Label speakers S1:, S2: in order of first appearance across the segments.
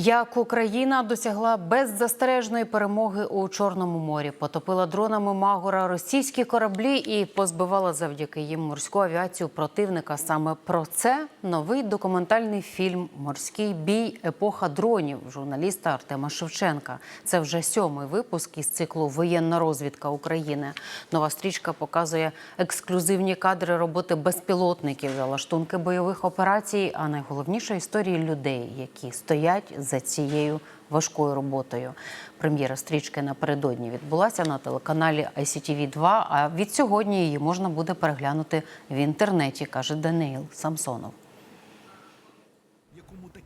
S1: Як Україна досягла беззастережної перемоги у Чорному морі, потопила дронами Магора російські кораблі і позбивала завдяки їм морську авіацію противника. Саме про це новий документальний фільм Морський бій епоха дронів журналіста Артема Шевченка. Це вже сьомий випуск із циклу Воєнна розвідка України. Нова стрічка показує ексклюзивні кадри роботи безпілотників, залаштунки бойових операцій, а найголовніше історії людей, які стоять за цією важкою роботою. Прем'єра стрічки напередодні відбулася на телеканалі ICTV 2 А від сьогодні її можна буде переглянути в інтернеті, каже Даниїл Самсонов.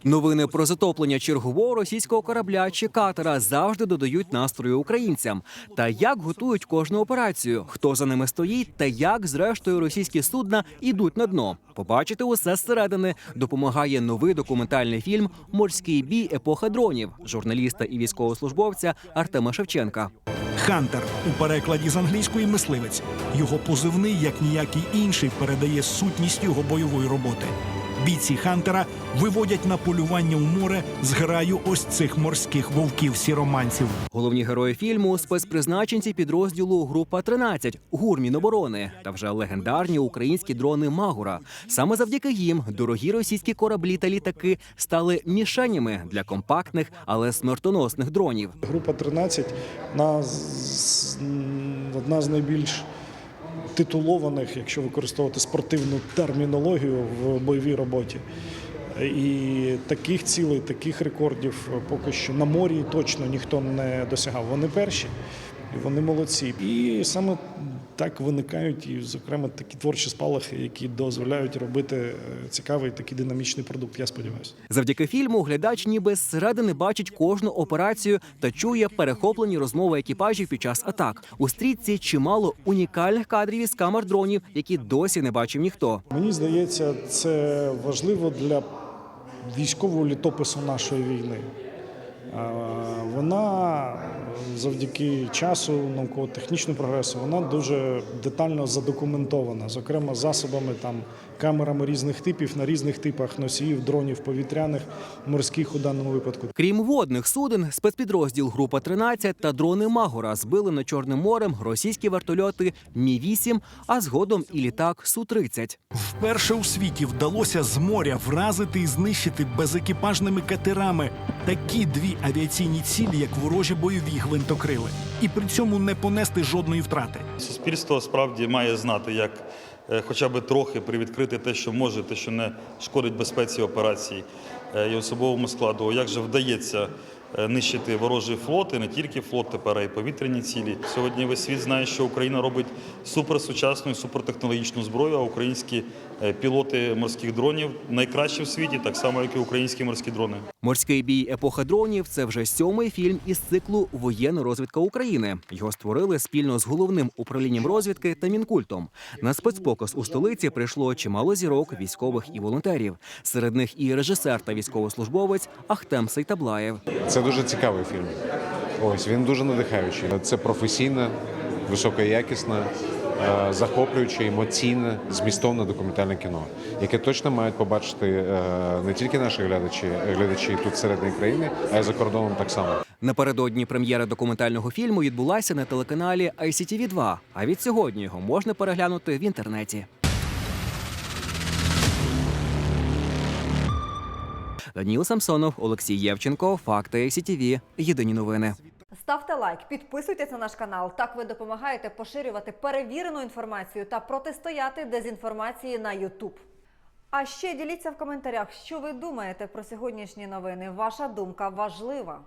S2: Новини про затоплення чергового російського корабля чи катера завжди додають настрою українцям. Та як готують кожну операцію, хто за ними стоїть, та як, зрештою, російські судна йдуть на дно. Побачити усе зсередини допомагає новий документальний фільм Морський бій епоха дронів журналіста і військовослужбовця Артема Шевченка.
S3: Хантер у перекладі з англійської мисливець. Його позивний, як ніякий інший, передає сутність його бойової роботи. Бійці Хантера виводять на полювання у море зграю ось цих морських вовків сіроманців.
S2: Головні герої фільму спецпризначенці підрозділу Група 13 ГУР Міноборони та вже легендарні українські дрони Магура. Саме завдяки їм дорогі російські кораблі та літаки стали мішенями для компактних, але смертоносних дронів.
S4: Група 13 одна одна з найбільш титулованих, якщо використовувати спортивну термінологію в бойовій роботі. І таких цілей, таких рекордів поки що на морі точно ніхто не досягав. Вони перші, і вони молодці. І саме так виникають і, зокрема, такі творчі спалахи, які дозволяють робити е, цікавий такий динамічний продукт. Я сподіваюся.
S2: Завдяки фільму глядач ніби зсередини бачить кожну операцію та чує перехоплені розмови екіпажів під час атак. У стрічці чимало унікальних кадрів із камер дронів, які досі не бачив ніхто.
S4: Мені здається, це важливо для військового літопису нашої війни. Вона завдяки часу, науково-технічному прогресу, вона дуже детально задокументована, зокрема засобами там камерами різних типів на різних типах носіїв, дронів повітряних, морських у даному випадку.
S2: Крім водних суден, спецпідрозділ Група 13 та дрони Магора збили над Чорним морем російські вертольоти Мі 8 а згодом і літак Су 30
S3: Вперше у світі вдалося з моря вразити і знищити безекіпажними катерами такі дві авіаційні цілі, як ворожі бойові гвинтокрили, і при цьому не понести жодної втрати.
S5: Суспільство справді має знати, як хоча б трохи привідкрити те, що може, те, що не шкодить безпеці операцій е, і особовому складу. Як же вдається е, нищити ворожий флот, і не тільки флот, тепер а й повітряні цілі. Сьогодні весь світ знає, що Україна робить суперсучасну і супертехнологічну зброю, а українські е, пілоти морських дронів найкращі в світі, так само, як і українські морські дрони.
S2: Морський бій епоха дронів це вже сьомий фільм із циклу Воєнна розвідка України. Його створили спільно з головним управлінням розвідки та мінкультом. На спецпоказ у столиці прийшло чимало зірок, військових і волонтерів. Серед них і режисер та військовослужбовець Ахтем Сейтаблаєв.
S6: Це дуже цікавий фільм. Ось він дуже надихаючий. Це професійне, високоякісне, е, захоплююче, емоційне, змістовне документальне кіно, яке точно мають побачити е, не тільки наші глядачі, глядачі тут середньої країни, а й за кордоном так само.
S2: Напередодні прем'єра документального фільму відбулася на телеканалі ICTV 2 А від сьогодні його можна переглянути в інтернеті. Даніл Самсонов, Олексій Євченко, Факти ICTV. Єдині новини.
S7: Ставте лайк, підписуйтесь на наш канал. Так ви допомагаєте поширювати перевірену інформацію та протистояти дезінформації на YouTube. А ще діліться в коментарях, що ви думаєте про сьогоднішні новини. Ваша думка важлива.